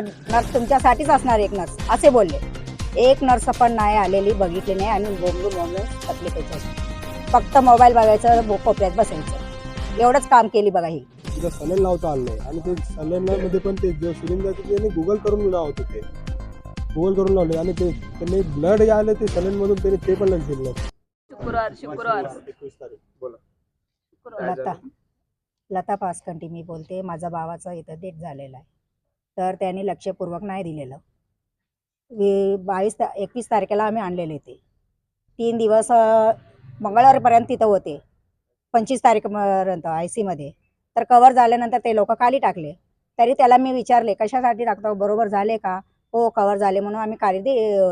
Nurse तुमच्यासाठीच असणार एक नर्स असे बोलले. एक नर्स पण नाही आलेली बघितली नाही आणि बोंबलून बोंबलून टाकले त्याच्याशी फक्त मोबाईल बघायचं बो- कोपऱ्यात बसायचं. एवढंच काम केली बघा ही. तिथं सलन लावता आलं नाही. आणि ते सलनमध्ये पण ते जे सिलेंडर त्यांनी गुगल करून लावत होते. गुगल करून लावले आणि ते त्यांनी ब्लड जे आलं ते सलनमधून त्यांनी ते पण लक्ष दिलं. शुक्रवार शुक्रवार. एकवीस तारीख. बोला. शुक्रवार. लता. लता पासकंटी मी बोलते. माझा भावाचा इथं डेट झालेला आहे. तर त्यांनी लक्षपूर्वक नाही दिलेलं. वी बावीस ता एकवीस तारखेला आम्ही आणलेले ते. तीन दिवस मंगळवारपर्यंत तिथं होते. पंचवीस तारीखपर्यंत आय सीमध्ये. तर कवर झाल्यानंतर ते लोक खाली टाकले. तरी त्याला मी विचारले कशासाठी टाकतो? बरोबर झाले का? हो कवर झाले म्हणून आम्ही खाली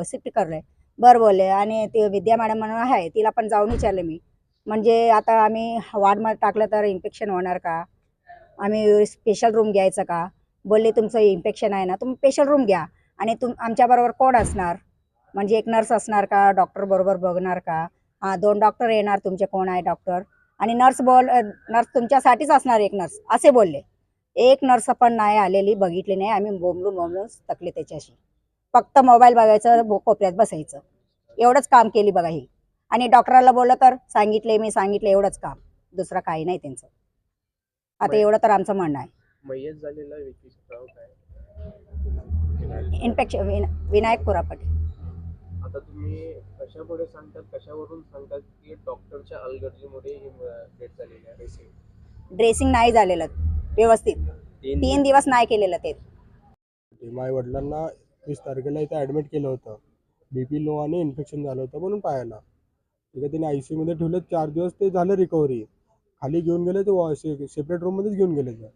शिफ्ट करले. बरं बोलले. आणि ते विद्या मॅडम म्हणून आहे तिला पण जाऊन विचारले मी. म्हणजे आता आम्ही वार्डमध्ये टाकलं तर इन्फेक्शन होणार का? आम्ही स्पेशल रूम घ्यायचं का? बोलले तुमचं इन्फेक्शन आहे ना तुम्ही स्पेशल रूम घ्या आणि तुम आमच्याबरोबर कोण असणार? म्हणजे एक नर्स असणार का? डॉक्टर बरोबर बघणार का? हां दोन डॉक्टर येणार तुमचे कोण आहे डॉक्टर आणि नर्स बोल नर्स तुमच्यासाठीच असणार एक नर्स असे बोलले. एक नर्स पण नाही आलेली बघितली नाही आम्ही बोंबलून बोंबलून तकले त्याच्याशी. फक्त मोबाईल बघायचं कोपऱ्यात बसायचं. एवढंच काम केली बघा ही. आणि डॉक्टराला बोललं तर सांगितले मी सांगितले एवढंच काम. दुसरं काही नाही त्यांचं. आता एवढं तर आमचं म्हणणं आहे. मयत झालेला व्यक्तीचं नाव काय इन्फेक्शन विन विनायक कुरापट. आता तुम्ही कशापुढे सांगतात कशावरून सांगतात की डॉक्टरच्या अलगर्जीमुळे ही डेट झालेली आहे? रेसिंग ड्रेसिंग नाही झालेलं व्यवस्थित. तीन दिवस. नाही केलेलं ते. माझ्या वडिलांना वीस तारखेला इथं ॲडमिट केलं होतं. बी पी लो आणि इन्फेक्शन झालं होतं म्हणून पायाला तिकडे त्यांनी आय सी मध्ये ठेवलं चार दिवस ते झालं रिकव्हरी खाली घेऊन गेले ते सेपरेट रूममध्येच घेऊन गेले ते.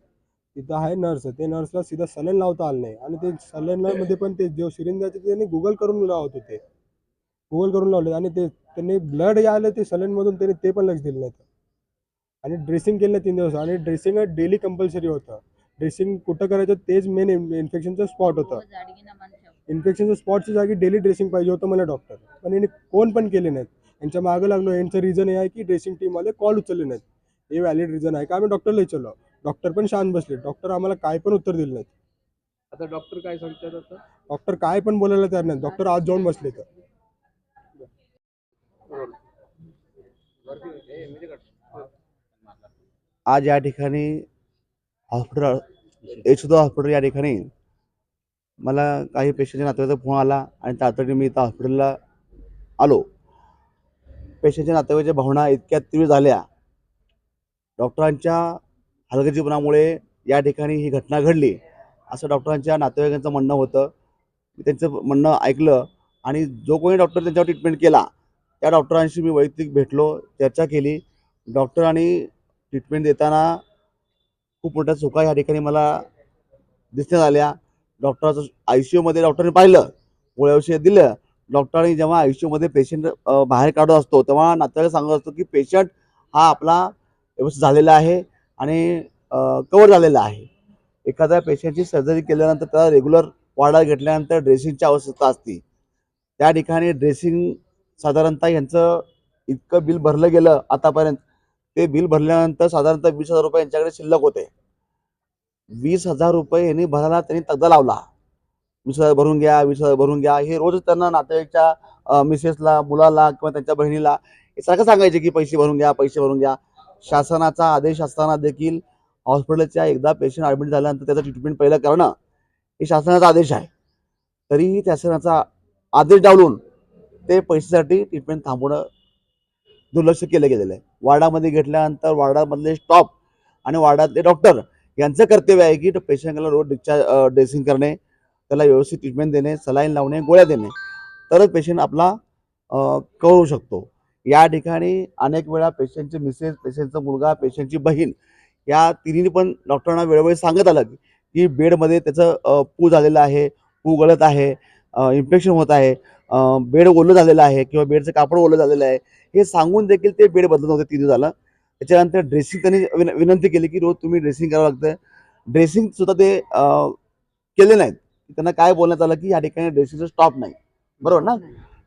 तिथं आहे नर्स ते नर्सला सीधा सलन लावता आलं नाही. आणि ते सलनमध्ये पण ते जे ते त्यांनी गुगल करून लावत होते. गुगल करून लावले. आणि ते त्यांनी ब्लड जे आलं ते सलनमधून त्यांनी ते पण लक्ष दिलं नाही आणि ड्रेसिंग केलं तीन दिवस. आणि ड्रेसिंग डेली कंपल्सरी होतं. ड्रेसिंग कुठं करायचं तेच मेन इन्फेक्शनचं स्पॉट होतं. इन्फेक्शनच्या स्पॉटच्या जागी डेली ड्रेसिंग पाहिजे होतं मला डॉक्टर पण यांनी कोण पण केले नाहीत. यांच्या मागं लागलो. यांचं रिझन हे आहे की ड्रेसिंग टीमवाले कॉल उचलले नाहीत. हे व्हॅलिड रिझन आहे. का आम्ही डॉक्टरला विचारलो? डॉक्टर पण शांत बसले. डॉक्टर आम्हाला काय पण उत्तर दिलं नाहीत. आता डॉक्टर काय सांगतात आता? डॉक्टर काय पण बोलायला तयार नाही डॉक्टर आज जाऊन बसले तर. आज या ठिकाणी हॉस्पिटल यशोदा हॉस्पिटल या ठिकाणी मला काही पेशंटच्या नातेवाईकाचा फोन आला आणि तातडीने मी इथं हॉस्पिटलला आलो. पेशंटच्या नातेवाईच्या भावना इतक्या तीव्र झाल्या. डॉक्टरांच्या हलगर्जीपणामुळे या ठिकाणी ही घटना घडली असं डॉक्टरांच्या नातेवाईकांचं म्हणणं होतं. मी त्यांचं म्हणणं ऐकलं आणि जो कोणी डॉक्टर त्यांच्यावर ट्रीटमेंट केला त्या डॉक्टरांशी मी वैयक्तिक भेटलो चर्चा केली. डॉक्टरांनी ट्रीटमेंट देताना खूप मोठ्या चुका ह्या ठिकाणी मला दिसण्यात आल्या. डॉक्टराचं आय सी यूमध्ये डॉक्टरने पाहिलं गोळ्या औषध दिलं. डॉक्टरांनी जेव्हा आय सी यूमध्ये पेशंट बाहेर काढत असतो तेव्हा नातेवाईक सांगत असतो की पेशंट हा आपला व्यवस्थित झालेला आहे. आणि कवर झालेला आहे. एखाद्या पेशंटची सर्जरी केल्यानंतर त्याला रेग्युलर वाढा घेतल्यानंतर ड्रेसिंगची आवश्यकता असते. त्या ठिकाणी ड्रेसिंग साधारणतः यांचं इतकं बिल भरलं गेलं आतापर्यंत ते बिल भरल्यानंतर साधारणतः वीस हजार रुपये यांच्याकडे शिल्लक होते. वीस हजार रुपये यांनी भरायला त्यांनी तगदा लावला. वीस हजार भरून घ्या वीस हजार भरून घ्या हे रोज त्यांना नातेवाईकच्या मिसेसला मुलाला किंवा त्यांच्या बहिणीला हे सारखं सांगायचे की पैसे भरून घ्या पैसे भरून घ्या. शासनाचा आदेश असताना देखील हॉस्पिटलच्या एकदा पेशंट ॲडमिट झाल्यानंतर त्याचं ट्रीटमेंट पहिलं करणं हे शासनाचा आदेश आहे. तरीही शासनाचा आदेश डावलून ते पैशासाठी ट्रीटमेंट थांबवणं दुर्लक्ष केलं गेलेलं आहे. वार्डामध्ये घेतल्यानंतर वार्डामधले स्टॉप आणि वार्डातले डॉक्टर यांचं कर्तव्य आहे की पेशंटला रोज डिस्चार्ज ड्रेसिंग करणे त्याला व्यवस्थित ट्रीटमेंट देणे सलाईन लावणे गोळ्या देणे. तरच पेशंट आपला कळू शकतो. या ठिकाणी अनेक वेळा पेशंटचे मिसेस पेशंटचा मुलगा पेशंटची बहीण या तिन्ही पण डॉक्टरांना वेळोवेळी सांगत आलं की बेडमध्ये त्याचं पू झालेलं आहे पू गळत आहे इन्फेक्शन होत आहे बेड ओलं झालेलं आहे किंवा बेडचं कापड ओलं झालेलं आहे. हे सांगून देखील ते बेड बदलत नव्हते दिवस झालं त्याच्यानंतर ड्रेसिंग त्यांनी विन विनंती केली की रोज तुम्ही ड्रेसिंग करावं लागतं. ड्रेसिंग सुद्धा ते केले नाहीत. त्यांना काय बोलण्यात आलं की या ठिकाणी ड्रेसिंगचं स्टॉप नाही. बरोबर ना?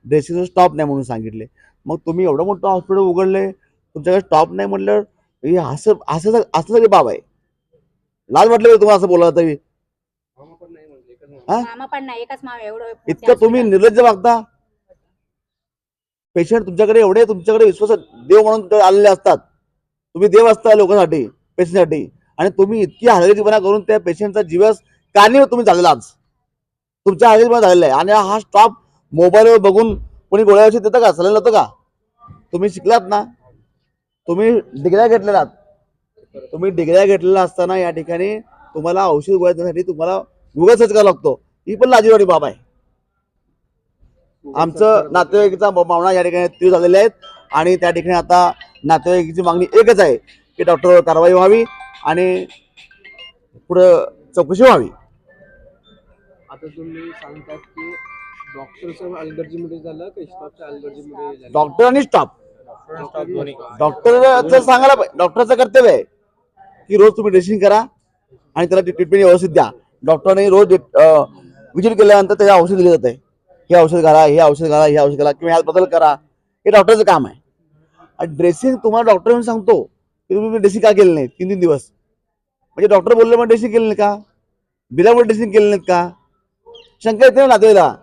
ड्रेसिंगचं स्टॉप नाही म्हणून सांगितले. मग तुम्ही एवढं मोठं हॉस्पिटल उघडले तुमच्याकडे स्टॉप नाही म्हटल्यावर हे असं असं असं सगळी बाब आहे. लाज वाटलं का तुम्हाला असं बोलायला तरी? मामा पण नाही एकच मामा. एवढं इतकं तुम्ही निर्लज्ज वागता? पेशंट तुमच्याकडे एवढे तुमच्याकडे विश्वास देव म्हणून आलेले असतात. तुम्ही देव असता लोकांसाठी पेशंटसाठी आणि तुम्ही इतकी हलगर्जीपणा करून त्या पेशंटचा जीवस कारणीवर तुम्ही झालेला आज. तुमच्या हलगर्जीपणा झालेला आहे. आणि हा स्टॉप मोबाईलवर बघून कोणी गोळ्या देतं का? सल्ला होतं का? तुम्ही शिकलात ना? तुम्ही डिग्र्या आहात. तुम्ही डिग्र्या घेतलेला असताना या ठिकाणी तुम्हाला औषध गोळ्या तुम्हाला गुगल सर्च करावा लागतो. ही पण लाजीवाडी बाब आहे. आमचं नातेवाईकीचा भावना या ठिकाणी तीव्र झालेले आहेत आणि त्या ठिकाणी आता नातेवाईकीची मागणी एकच आहे की डॉक्टरवर कारवाई व्हावी आणि पुढं चौकशी व्हावी. आता तुम्ही सांगतात की डॉक्टर आणि स्टाफ. दोन्ही. डॉक्टरचं सांगायला डॉक्टरचं कर्तव्य आहे की रोज तुम्ही ड्रेसिंग करा आणि त्याला ट्रीटमेंट व्यवस्थित द्या. डॉक्टरने रोज विजिट केल्यानंतर त्याला औषध दिले जाते. हे औषध घाला हे औषध घाला हे औषध घाला किंवा ह्यात बदल करा. हे डॉक्टरचं काम आहे. आणि ड्रेसिंग तुम्हाला डॉक्टर येऊन सांगतो की तुम्ही ड्रेसिंग का केलं नाही? तीन तीन दिवस. म्हणजे डॉक्टर बोलले मग ड्रेसिंग केलं नाही का? बिलामुळे ड्रेसिंग केलं नाहीत का? शंका येते ना नातेवाईला